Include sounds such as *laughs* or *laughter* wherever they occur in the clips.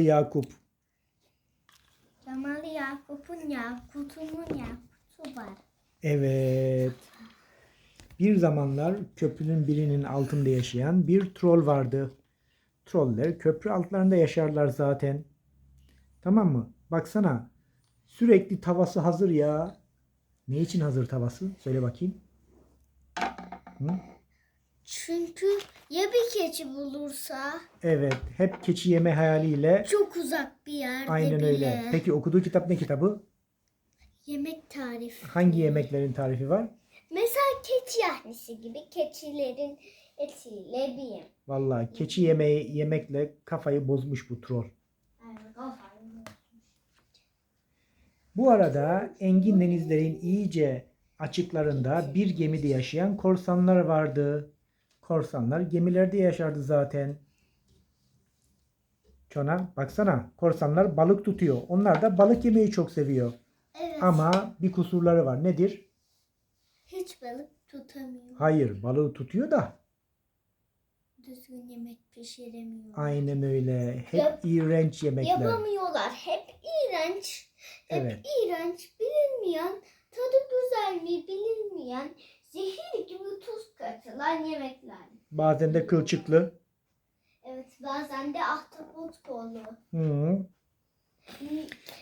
Yakup. Cemal Yakup'un Yakut'unun Yakut'u var. Evet. Bir zamanlar köprünün birinin altında yaşayan bir troll vardı. Troller köprü altlarında yaşarlar zaten. Tamam mı? Baksana. Sürekli tavası hazır ya. Ne için hazır tavası? Söyle bakayım. Hı? Çünkü ya bir keçi bulursa Evet. Hep keçi yeme hayaliyle. çok uzak bir yerde Aynen bile. öyle. Peki okuduğu kitap ne kitabı? Yemek tarifi. Hangi yemeklerin tarifi var? Mesela keçi yahnisi gibi keçilerin etiyle bir yem. Vallahi keçi yemeği yemekle kafayı bozmuş bu troll. Evet. Bu arada engin denizlerin iyice açıklarında bir gemide yaşayan korsanlar vardı. Korsanlar gemilerde yaşardı zaten. Çona baksana korsanlar balık tutuyor. Onlar da balık yemeyi çok seviyor. Evet. Ama bir kusurları var. Nedir? Hiç balık tutamıyor. Hayır balığı tutuyor da Düzgün yemek pişiremiyor. aynen öyle. Hep Yap- iğrenç yemekler. Yapamıyorlar. Hep iğrenç. Hep Evet. iğrenç. Bilinmeyen, tadı güzel mi bilinmeyen, tuz katılan yemekler. Bazen de kılçıklı. Evet bazen de ahtapot kolu. Hı.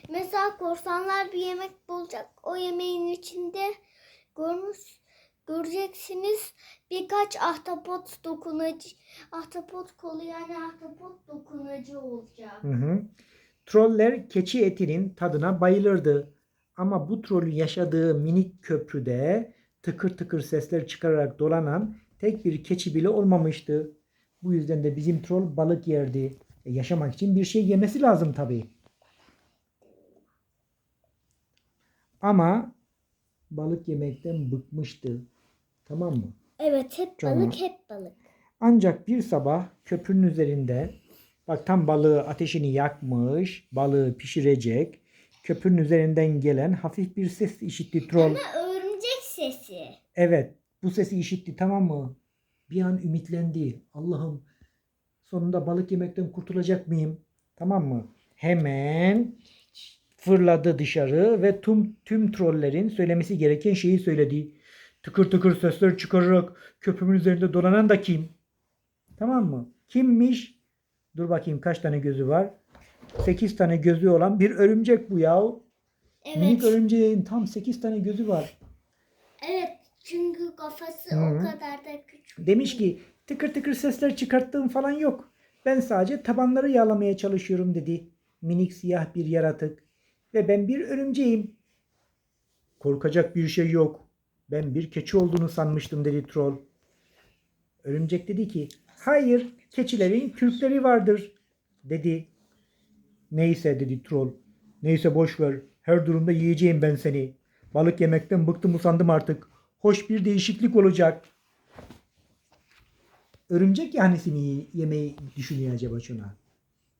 Mesela korsanlar bir yemek bulacak. O yemeğin içinde görmüş göreceksiniz birkaç ahtapot dokunacı ahtapot kolu yani ahtapot dokunacı olacak. Hı hı. Troller keçi etinin tadına bayılırdı. Ama bu trollün yaşadığı minik köprüde tıkır tıkır sesler çıkararak dolanan tek bir keçi bile olmamıştı. Bu yüzden de bizim troll balık yerdi. E, yaşamak için bir şey yemesi lazım tabii. Ama balık yemekten bıkmıştı. Tamam mı? Evet hep Tamam. balık hep balık. Ancak bir sabah köprünün üzerinde bak tam balığı ateşini yakmış, balığı pişirecek. Köprünün üzerinden gelen hafif bir ses işitti troll. Ama sesi. Evet, bu sesi işitti tamam mı? Bir an ümitlendi. Allah'ım sonunda balık yemekten kurtulacak mıyım? Tamam mı? Hemen fırladı dışarı ve tüm tüm trollerin söylemesi gereken şeyi söyledi. Tıkır tıkır sesler çıkararak köprümün üzerinde dolanan da kim? Tamam mı? Kimmiş? Dur bakayım kaç tane gözü var? 8 tane gözü olan bir örümcek bu ya. Minik Evet. örümceğin tam 8 tane gözü var. Çünkü kafası Hı. o kadar da küçük. Demiş ki tıkır tıkır sesler çıkarttığım falan yok. Ben sadece tabanları yağlamaya çalışıyorum dedi. Minik siyah bir yaratık. Ve ben bir örümceğim. Korkacak bir şey yok. Ben bir keçi olduğunu sanmıştım dedi troll. Örümcek dedi ki hayır keçilerin kürkleri vardır dedi. Neyse dedi troll. Neyse boş ver. Her durumda yiyeceğim ben seni. Balık yemekten bıktım usandım artık. Hoş bir değişiklik olacak. Örümcek yahnisi mi yemeyi düşünüyor acaba şuna?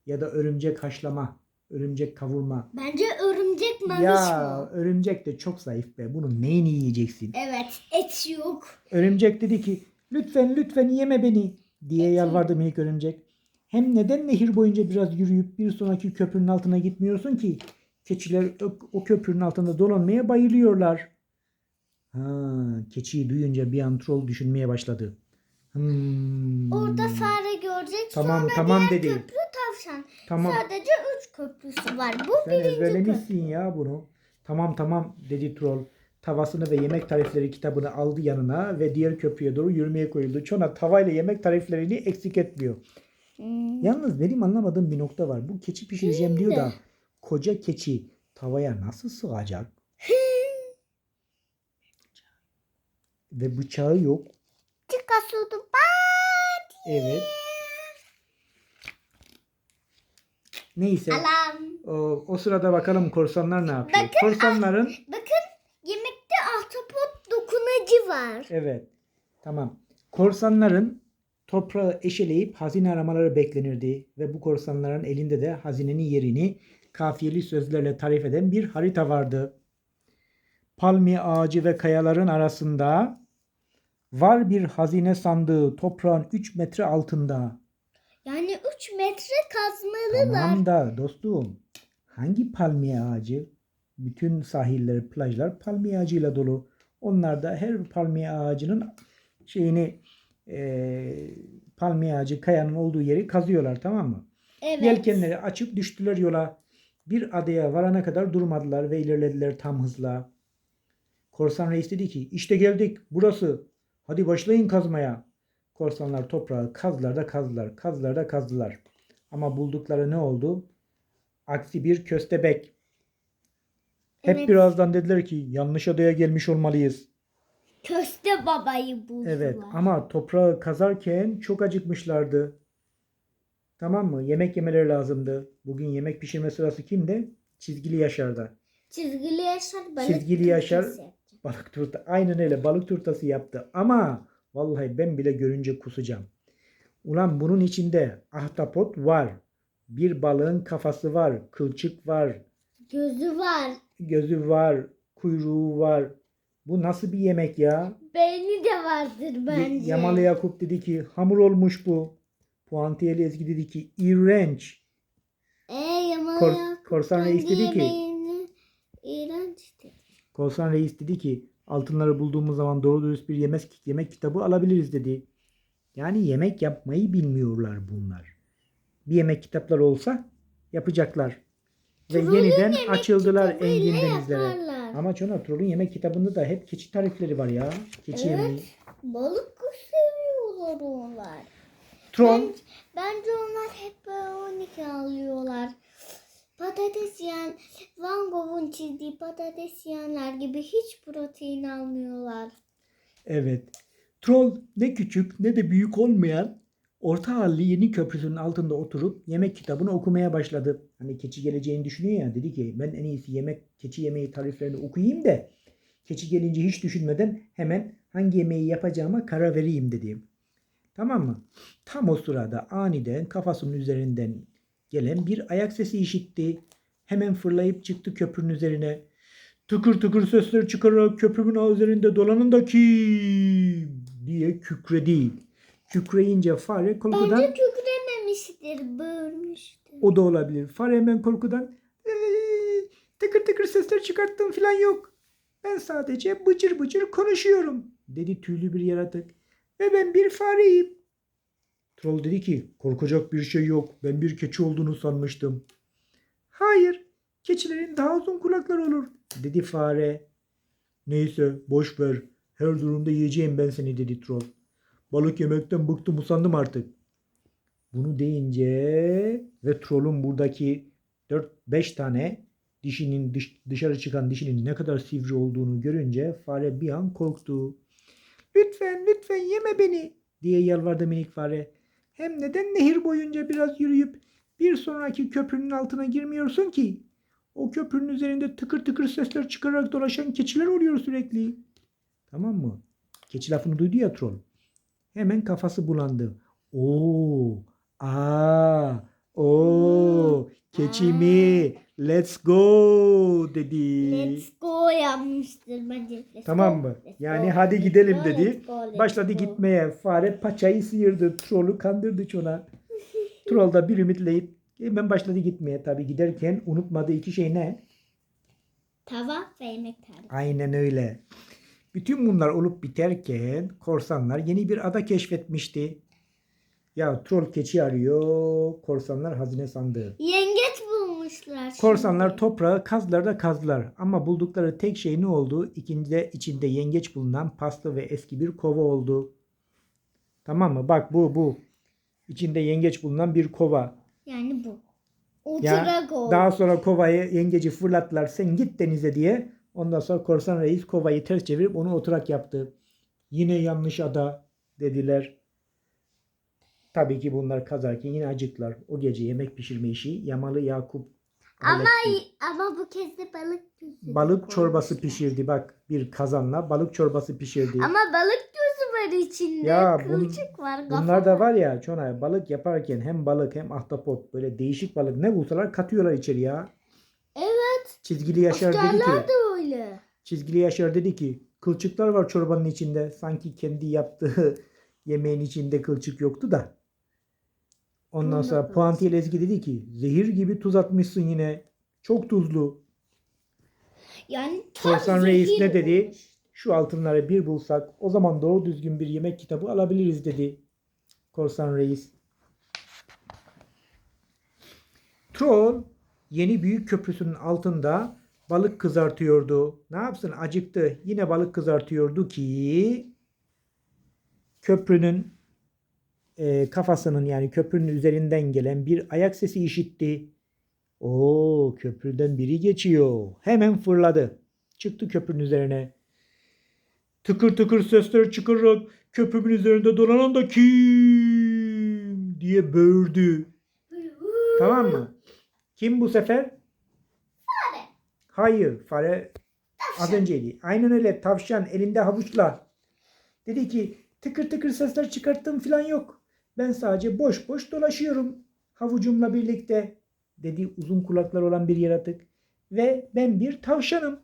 Ya da örümcek haşlama, örümcek kavurma. Bence örümcek mamış Ya örümcek de çok zayıf be. Bunun neyini yiyeceksin? Evet et yok. Örümcek dedi ki lütfen lütfen yeme beni diye Peki. yalvardı minik örümcek. Hem neden nehir boyunca biraz yürüyüp bir sonraki köprünün altına gitmiyorsun ki? Keçiler o, o köprünün altında dolanmaya bayılıyorlar. Ha, keçiyi duyunca bir an troll düşünmeye başladı. Hmm. Orada fare görecek Tamam sonra tamam diğer dedi. köprü tavşan. Tamam. Sadece üç köprüsü var. Bu Sen birinci ezberlemişsin ya bunu. Tamam tamam dedi troll. Tavasını ve yemek tarifleri kitabını aldı yanına ve diğer köprüye doğru yürümeye koyuldu. Çona tavayla yemek tariflerini eksik etmiyor. Hmm. Yalnız benim anlamadığım bir nokta var. Bu keçi pişireceğim diyor da koca keçi tavaya nasıl sığacak? Ve bıçağı yok. Çıkasudu Evet. Neyse. Alam. O, o sırada bakalım korsanlar ne yapıyor? Bakın, Korsanların Bakın yemekte ahtapot dokunacı var. Evet. Tamam. Korsanların toprağı eşeleyip hazine aramaları beklenirdi ve bu korsanların elinde de hazinenin yerini kafiyeli sözlerle tarif eden bir harita vardı. Palmiye ağacı ve kayaların arasında var bir hazine sandığı toprağın 3 metre altında. Yani 3 metre kazma alırlar. Tamam da dostum hangi palmiye ağacı? Bütün sahiller, plajlar palmiye ağacıyla dolu. Onlar da her palmiye ağacının şeyini eee palmiye ağacı kayanın olduğu yeri kazıyorlar tamam mı? Evet. Yelkenleri açıp düştüler yola. Bir adaya varana kadar durmadılar ve ilerlediler tam hızla. Korsan reis dedi ki işte geldik burası. Hadi başlayın kazmaya. Korsanlar toprağı kazdılar da kazdılar. Kazdılar da kazdılar. Ama buldukları ne oldu? Aksi bir köstebek. Hep Evet. birazdan dediler ki yanlış adaya gelmiş olmalıyız. Köste babayı buldular. Evet ama toprağı kazarken çok acıkmışlardı. Tamam mı? Yemek yemeleri lazımdı. Bugün yemek pişirme sırası kimde? Çizgili Yaşar'da. Çizgili yaşar balık Çizgili yaşar. Balık turta. Aynen öyle balık turtası yaptı. Ama vallahi ben bile görünce kusacağım. Ulan bunun içinde ahtapot var. Bir balığın kafası var. Kılçık var. Gözü var. Gözü var. Kuyruğu var. Bu nasıl bir yemek ya? Beyni de vardır bence. Yamalı Yakup dedi ki hamur olmuş bu. Puantiyeli Ezgi dedi ki iğrenç. Ee, Yamalı Kor- Korsan Reis dedi ki- iğrenç. Korsan Reis dedi ki altınları bulduğumuz zaman doğru dürüst bir yemek, yemek kitabı alabiliriz dedi. Yani yemek yapmayı bilmiyorlar bunlar. Bir yemek kitapları olsa yapacaklar. Ve Trollün yeniden açıldılar engin denizlere. yaparlar. Ama Çona Troll'un yemek kitabında da hep keçi tarifleri var ya. Keçi Evet. yemeği. Balık seviyorlar onlar. Troll Ben, bence onlar hep B12 alıyorlar. Patates yiyen, Van Gogh'un çizdiği patates yiyenler gibi hiç protein almıyorlar. Evet. Troll ne küçük ne de büyük olmayan orta halli yeni köprüsünün altında oturup yemek kitabını okumaya başladı. Hani keçi geleceğini düşünüyor ya dedi ki ben en iyisi yemek keçi yemeği tariflerini okuyayım da keçi gelince hiç düşünmeden hemen hangi yemeği yapacağıma karar vereyim dedi. Tamam mı? Tam o sırada aniden kafasının üzerinden gelen bir ayak sesi işitti. Hemen fırlayıp çıktı köprünün üzerine. Tıkır tıkır sesler çıkararak köprümün ağı üzerinde dolanın da kim diye kükredi. Kükreyince fare korkudan Bence kükrememiştir, bölmüştür. o da olabilir. Fare hemen korkudan "Ee, tıkır tıkır sesler çıkarttım falan yok. Ben sadece bıcır bıcır konuşuyorum dedi tüylü bir yaratık. Ve ben bir fareyim. Troll dedi ki korkacak bir şey yok. Ben bir keçi olduğunu sanmıştım. Hayır. Keçilerin daha uzun kulakları olur dedi fare. Neyse boş ver. Her durumda yiyeceğim ben seni dedi troll. Balık yemekten bıktım usandım artık. Bunu deyince ve trollün buradaki 4-5 tane dişinin dış- dışarı çıkan dişinin ne kadar sivri olduğunu görünce fare bir an korktu. Lütfen lütfen yeme beni diye yalvardı minik fare. Hem neden nehir boyunca biraz yürüyüp bir sonraki köprünün altına girmiyorsun ki? O köprünün üzerinde tıkır tıkır sesler çıkararak dolaşan keçiler oluyor sürekli. Tamam mı? Keçi lafını duydu ya troll. Hemen kafası bulandı. Oo, aa, o, keçi mi? Let's go dedi. Let's go yapmıştır bence. Let's Tamam mı? let's Yani go, hadi gidelim dedi. let's go, let's Başladı go. gitmeye. Fare paçayı sıyırdı. Trollü kandırdı çona. Troll da bir ümitleyip hemen başladı gitmeye. Tabii giderken unutmadığı iki şey ne? Tava ve yemek tarifi. Aynen öyle. Bütün bunlar olup biterken korsanlar yeni bir ada keşfetmişti. Ya troll keçi arıyor, korsanlar hazine sandığı. Yengeç bulmuşlar. şimdi. Korsanlar toprağı kazdılar da kazdılar. Ama buldukları tek şey ne oldu? İkinde içinde yengeç bulunan paslı ve eski bir kova oldu. Tamam mı? Bak bu bu. İçinde yengeç bulunan bir kova. Yani bu. Ya, Oturak oldu. Daha sonra kovayı yengeci fırlattılar. Sen git denize diye. Ondan sonra korsan reis kovayı ters çevirip onu oturak yaptı. Yine yanlış ada dediler. Tabii ki bunlar kazarken yine acıklar. O gece yemek pişirme işi Yamalı Yakup Ama ama bu kez de balık gözü. Balık çorbası pişirdi bak bir kazanla balık çorbası pişirdi. Ama balık gözü var içinde. Ya bun- Kılçık var. kafa Bunlar da var ya Çonay balık yaparken hem balık hem ahtapot böyle değişik balık ne bulsalar katıyorlar içeri ya. Evet. Çizgili Yaşar dedi ki de öyle. Çizgili Yaşar dedi ki kılçıklar var çorbanın içinde. Sanki kendi yaptığı *laughs* yemeğin içinde kılçık yoktu da. Ondan sonra Bunun Puantiyeli Ezgi dedi ki zehir gibi tuz atmışsın yine. Çok tuzlu. Yani tam Korsan Reis ne dedi? olmuş. Şu altınları bir bulsak o zaman doğru düzgün bir yemek kitabı alabiliriz dedi. Korsan Reis. Troll yeni büyük köprüsünün altında balık kızartıyordu. Ne yapsın acıktı. Yine balık kızartıyordu ki köprünün e, kafasının yani köprünün üzerinden gelen bir ayak sesi işitti. Oo köprüden biri geçiyor. Hemen fırladı. Çıktı köprünün üzerine. Tıkır tıkır sesler çıkararak köprünün üzerinde dolanan da kim diye böğürdü. Tamam mı? Kim bu sefer? Fare. Hayır, fare az önceydi. Aynen öyle tavşan elinde havuçla. Dedi ki tıkır tıkır sesler çıkarttım falan yok. Ben sadece boş boş dolaşıyorum havucumla birlikte dedi uzun kulaklar olan bir yaratık. Ve ben bir tavşanım.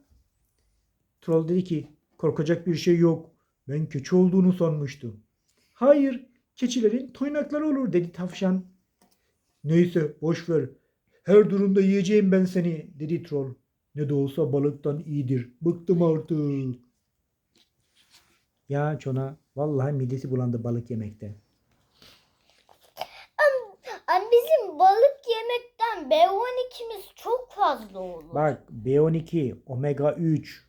Troll dedi ki korkacak bir şey yok. Ben keçi olduğunu sanmıştım. Hayır keçilerin toynakları olur dedi tavşan. Neyse boş ver. Her durumda yiyeceğim ben seni dedi troll. Ne de olsa balıktan iyidir. Bıktım artık. Ya çona vallahi midesi bulandı balık yemekte. Ama bizim balık yemekten B12'miz çok fazla olur. Bak B12, omega 3,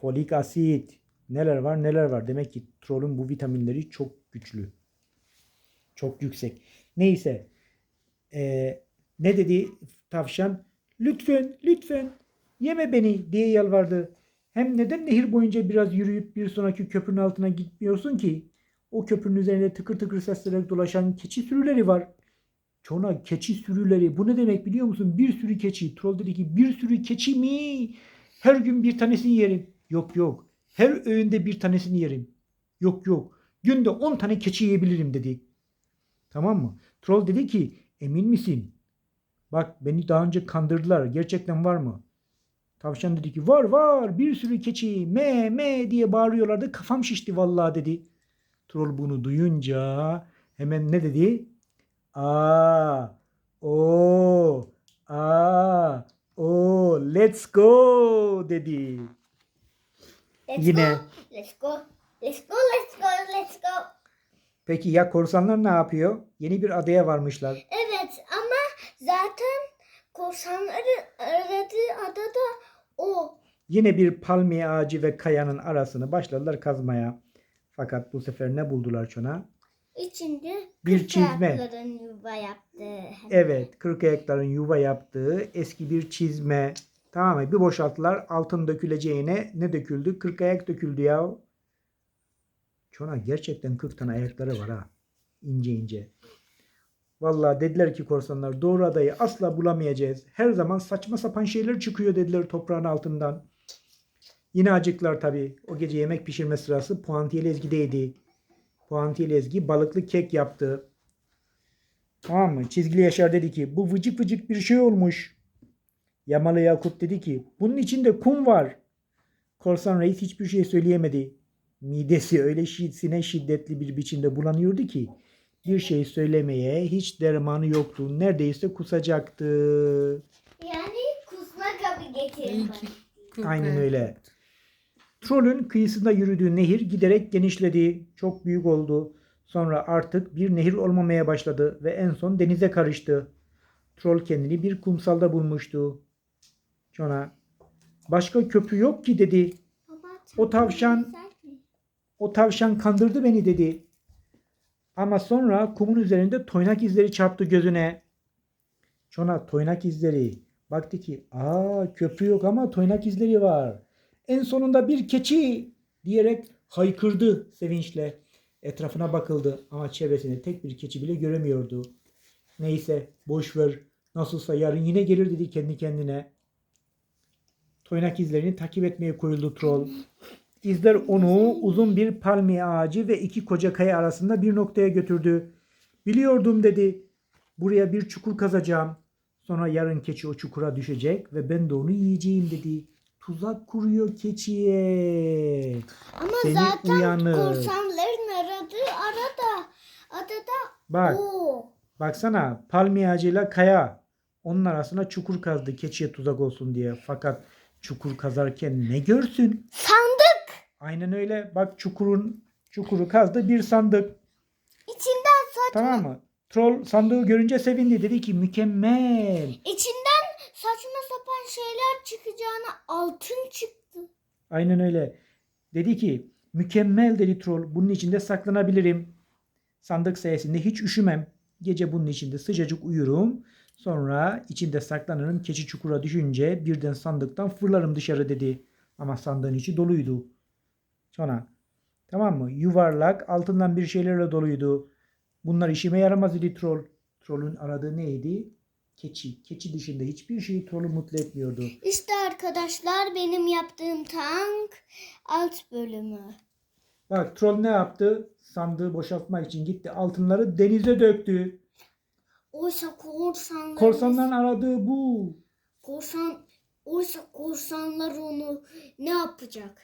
folik asit neler var neler var. Demek ki trollün bu vitaminleri çok güçlü. Çok yüksek. Neyse. Ee, ne dedi tavşan? Lütfen lütfen yeme beni diye yalvardı. Hem neden nehir boyunca biraz yürüyüp bir sonraki köprünün altına gitmiyorsun ki? O köprünün üzerinde tıkır tıkır seslerek dolaşan keçi sürüleri var. Çona keçi sürüleri. Bu ne demek biliyor musun? Bir sürü keçi. Troll dedi ki bir sürü keçi mi? Her gün bir tanesini yerim. Yok yok. Her öğünde bir tanesini yerim. Yok yok. Günde 10 tane keçi yiyebilirim dedi. Tamam mı? Troll dedi ki emin misin? Bak beni daha önce kandırdılar. Gerçekten var mı? Tavşan dedi ki var var bir sürü keçi me me diye bağırıyorlardı. Kafam şişti vallahi dedi. Troll bunu duyunca hemen ne dedi? Aa, o, a, o, let's go dedi. Let's Yine. go. Let's go. Let's go. Let's go. Let's go. Peki ya korsanlar ne yapıyor? Yeni bir adaya varmışlar. Evet ama zaten korsanların aradığı adada o. Yine bir palmiye ağacı ve kayanın arasını başladılar kazmaya. Fakat bu sefer ne buldular çona? İçinde Bir kırk çizme. yuva yaptığı. Evet, kırk ayakların yuva yaptığı eski bir çizme. Tamam mı? Bir boşalttılar. Altın döküleceğine ne döküldü? Kırk ayak döküldü ya. Çona gerçekten 40 tane ayakları var ha. İnce ince. Vallahi dediler ki korsanlar doğru adayı asla bulamayacağız. Her zaman saçma sapan şeyler çıkıyor dediler toprağın altından. Yine acıklar tabii. O gece yemek pişirme sırası Puantiyeli Ezgi'deydi. Puantiyeli Ezgi balıklı kek yaptı. Tamam mı? Çizgili Yaşar dedi ki bu vıcık vıcık bir şey olmuş. Yamalı Yakup dedi ki bunun içinde kum var. Korsan Reis hiçbir şey söyleyemedi. Midesi öyle şiddetine şiddetli bir biçimde bulanıyordu ki bir şey söylemeye hiç dermanı yoktu. Neredeyse kusacaktı. Yani kusma kabı getirin. Aynen öyle. Trollün kıyısında yürüdüğü nehir giderek genişledi. Çok büyük oldu. Sonra artık bir nehir olmamaya başladı ve en son denize karıştı. Troll kendini bir kumsalda bulmuştu. Jon'a başka köprü yok ki dedi. O tavşan-? O tavşan kandırdı beni dedi. Ama sonra kumun üzerinde toynak izleri çarptı gözüne. Çona toynak izleri. Baktı ki aa köprü yok ama toynak izleri var. En sonunda bir keçi diyerek haykırdı sevinçle. Etrafına bakıldı ama çevresinde tek bir keçi bile göremiyordu. Neyse boş ver. Nasılsa yarın yine gelir dedi kendi kendine. Toynak izlerini takip etmeye koyuldu troll. İzler onu uzun bir palmiye ağacı ve iki koca kaya arasında bir noktaya götürdü. Biliyordum dedi. Buraya bir çukur kazacağım. Sonra yarın keçi o çukura düşecek ve ben de onu yiyeceğim dedi. Tuzak kuruyor keçiye. Ama Seni zaten uyanır. korsanların aradığı arada adada Bak o. Baksana palmiye ağacıyla kaya. Onun arasına çukur kazdı keçiye tuzak olsun diye. Fakat çukur kazarken ne görsün? Sandık. Aynen öyle. Bak çukurun çukuru kazdı bir sandık. İçinden saçma, Tamam mı? Troll sandığı görünce sevindi. Dedi ki mükemmel. içinden saçma şeyler çıkacağına altın çıktı. Aynen öyle. Dedi ki mükemmel dedi troll. Bunun içinde saklanabilirim. Sandık sayesinde hiç üşümem. Gece bunun içinde sıcacık uyurum. Sonra içinde saklanırım. Keçi çukura düşünce birden sandıktan fırlarım dışarı dedi. Ama sandığın içi doluydu. Sonra tamam mı? Yuvarlak altından bir şeylerle doluydu. Bunlar işime yaramaz dedi troll. Trollün aradığı neydi? Keçi. Keçi dışında hiçbir şey trolü mutlu etmiyordu. İşte arkadaşlar benim yaptığım tank alt bölümü. Bak troll ne yaptı? Sandığı boşaltmak için gitti. Altınları denize döktü. Oysa korsanlar Korsanların aradığı bu. korsan oysa korsanlar onu ne yapacak?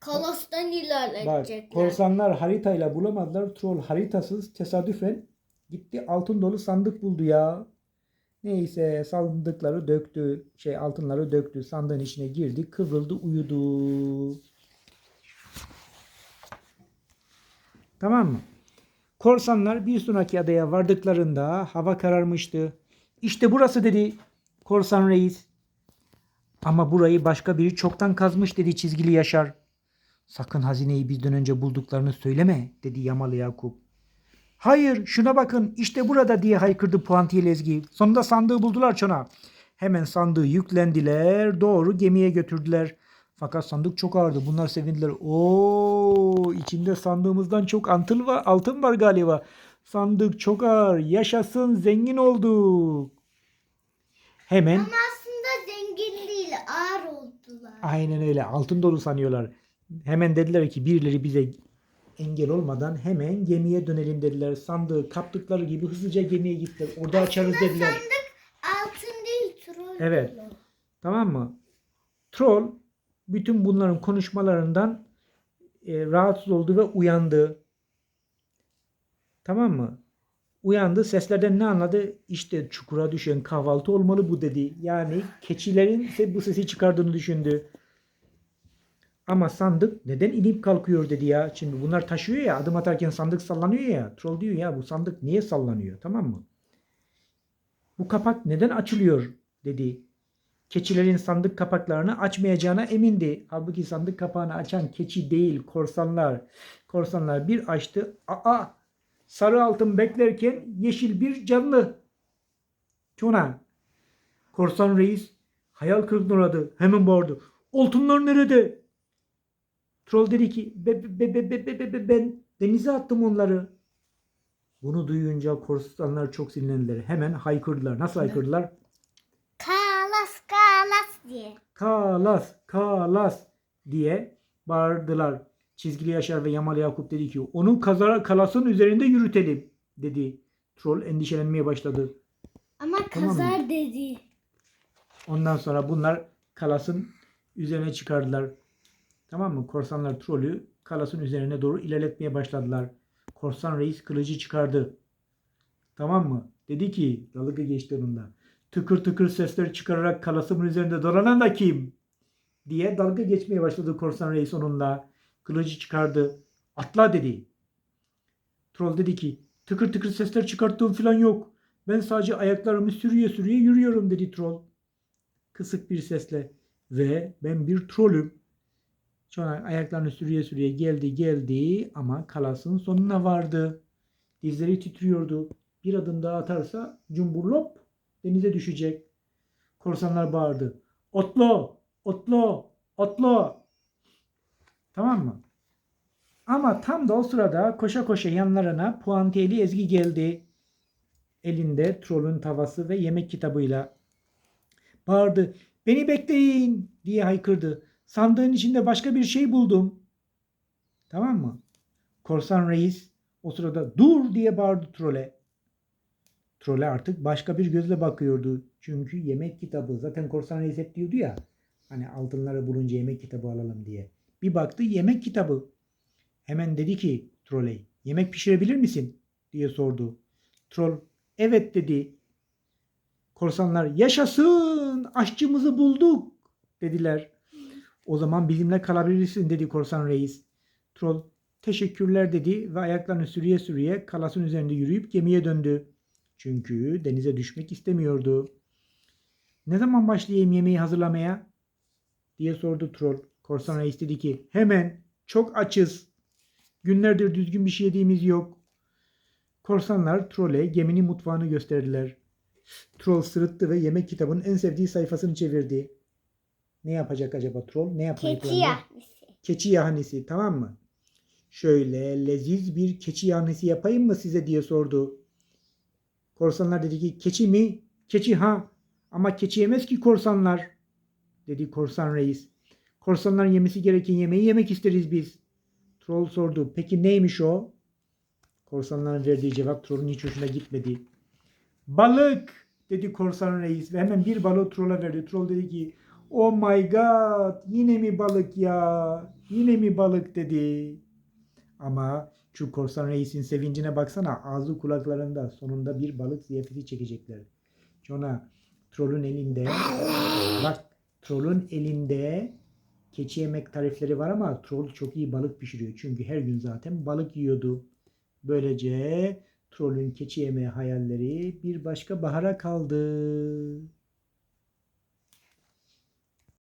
Kalastan Bak ilerletecekler. korsanlar haritayla bulamadılar. Troll haritasız tesadüfen gitti altın dolu sandık buldu ya. Neyse sandıkları döktü. Şey altınları döktü. Sandığın içine girdi. Kıvrıldı uyudu. Tamam mı? Korsanlar bir sonraki adaya vardıklarında hava kararmıştı. İşte burası dedi korsan reis. Ama burayı başka biri çoktan kazmış dedi çizgili Yaşar. Sakın hazineyi bizden önce bulduklarını söyleme dedi Yamalı Yakup. Hayır şuna bakın işte burada diye haykırdı puantiyeli Ezgi. Sonunda sandığı buldular çona. Hemen sandığı yüklendiler doğru gemiye götürdüler. Fakat sandık çok ağırdı. Bunlar sevindiler. Oo içinde sandığımızdan çok antıl var, altın var galiba. Sandık çok ağır. Yaşasın zengin olduk. Hemen Ama aslında zengin değil ağır oldular. Aynen öyle. Altın dolu sanıyorlar. Hemen dediler ki birileri bize engel olmadan hemen gemiye dönelim dediler. Sandığı kaptıkları gibi hızlıca gemiye gittiler. Orada açarız dediler. Altın değil troll. Evet. Tamam mı? Troll bütün bunların konuşmalarından e, rahatsız oldu ve uyandı. Tamam mı? Uyandı. Seslerden ne anladı? İşte çukura düşen kahvaltı olmalı bu dedi. Yani keçilerin bu sesi çıkardığını düşündü. Ama sandık neden inip kalkıyor dedi ya. Şimdi bunlar taşıyor ya adım atarken sandık sallanıyor ya. Troll diyor ya bu sandık niye sallanıyor tamam mı? Bu kapak neden açılıyor dedi. Keçilerin sandık kapaklarını açmayacağına emindi. Halbuki sandık kapağını açan keçi değil korsanlar. Korsanlar bir açtı. Aa sarı altın beklerken yeşil bir canlı. Çona. Korsan reis hayal kırıklığına uğradı. Hemen bağırdı. Altınlar nerede? Troll dedi ki be, be, be, be, be, be, be, ben denize attım onları. Bunu duyunca korsanlar çok sinirlendiler. Hemen haykırdılar. Nasıl haykırdılar? Kalas kalas diye. Kalas, kalas diye bağırdılar. Çizgili Yaşar ve Yamal Yakup dedi ki onu kazara, kalasın üzerinde yürütelim dedi. Troll endişelenmeye başladı. Ama Tamam kazar dedi. Ondan sonra bunlar kalasın üzerine çıkardılar. Tamam mı? Korsanlar trolü kalasın üzerine doğru ilerletmeye başladılar. Korsan reis kılıcı çıkardı. Tamam mı? Dedi ki dalga geçti onunla. Tıkır tıkır sesler çıkararak kalasımın üzerinde dolanan da kim? Diye dalga geçmeye başladı korsan reis onunla. Kılıcı çıkardı. Atla dedi. Troll dedi ki tıkır tıkır sesler çıkarttığım falan yok. Ben sadece ayaklarımı sürüye sürüye yürüyorum dedi troll kısık bir sesle ve ben bir trollüm. Sonra ayaklarını sürüye sürüye geldi geldi ama kalasın sonuna vardı. Dizleri titriyordu. Bir adım daha atarsa cumburlop denize düşecek. Korsanlar bağırdı. Otla, otla, otla. Tamam mı? Ama tam da o sırada koşa koşa yanlarına puantiyeli Ezgi geldi. Elinde trollün tavası ve yemek kitabıyla bağırdı. Beni bekleyin diye haykırdı. Sandığın içinde başka bir şey buldum. Tamam mı? Korsan reis o sırada dur diye bağırdı trole. Trole artık başka bir gözle bakıyordu. Çünkü yemek kitabı zaten korsan reis hep diyordu ya. Hani altınları bulunca yemek kitabı alalım diye. Bir baktı yemek kitabı. Hemen dedi ki trole yemek pişirebilir misin diye sordu. Troll Evet dedi. Korsanlar yaşasın aşçımızı bulduk dediler. O zaman bizimle kalabilirsin dedi korsan reis. Troll teşekkürler dedi ve ayaklarını sürüye sürüye kalasın üzerinde yürüyüp gemiye döndü. Çünkü denize düşmek istemiyordu. Ne zaman başlayayım yemeği hazırlamaya? diye sordu troll. Korsan reis dedi ki hemen çok açız. Günlerdir düzgün bir şey yediğimiz yok. Korsanlar trole geminin mutfağını gösterdiler. Troll sırıttı ve yemek kitabının en sevdiği sayfasını çevirdi. Ne yapacak acaba troll? Ne yapmayı Keçi planlıyor? yahnisi. Keçi yahnisi tamam mı? Şöyle leziz bir keçi yahnisi yapayım mı size diye sordu. Korsanlar dedi ki keçi mi? Keçi ha. Ama keçi yemez ki korsanlar. Dedi korsan reis. Korsanların yemesi gereken yemeği yemek isteriz biz. Troll sordu. Peki neymiş o? Korsanların verdiği cevap trollün hiç hoşuna gitmedi. Balık dedi korsan reis ve hemen bir balığı trolla verdi. Troll dedi ki Oh my god yine mi balık ya yine mi balık dedi. Ama şu korsan reisin sevincine baksana ağzı kulaklarında sonunda bir balık ziyafeti çekecekler. Jonah trollün elinde bak trollün elinde keçi yemek tarifleri var ama troll çok iyi balık pişiriyor. Çünkü her gün zaten balık yiyordu. Böylece trollün keçi yemeği hayalleri bir başka bahara kaldı.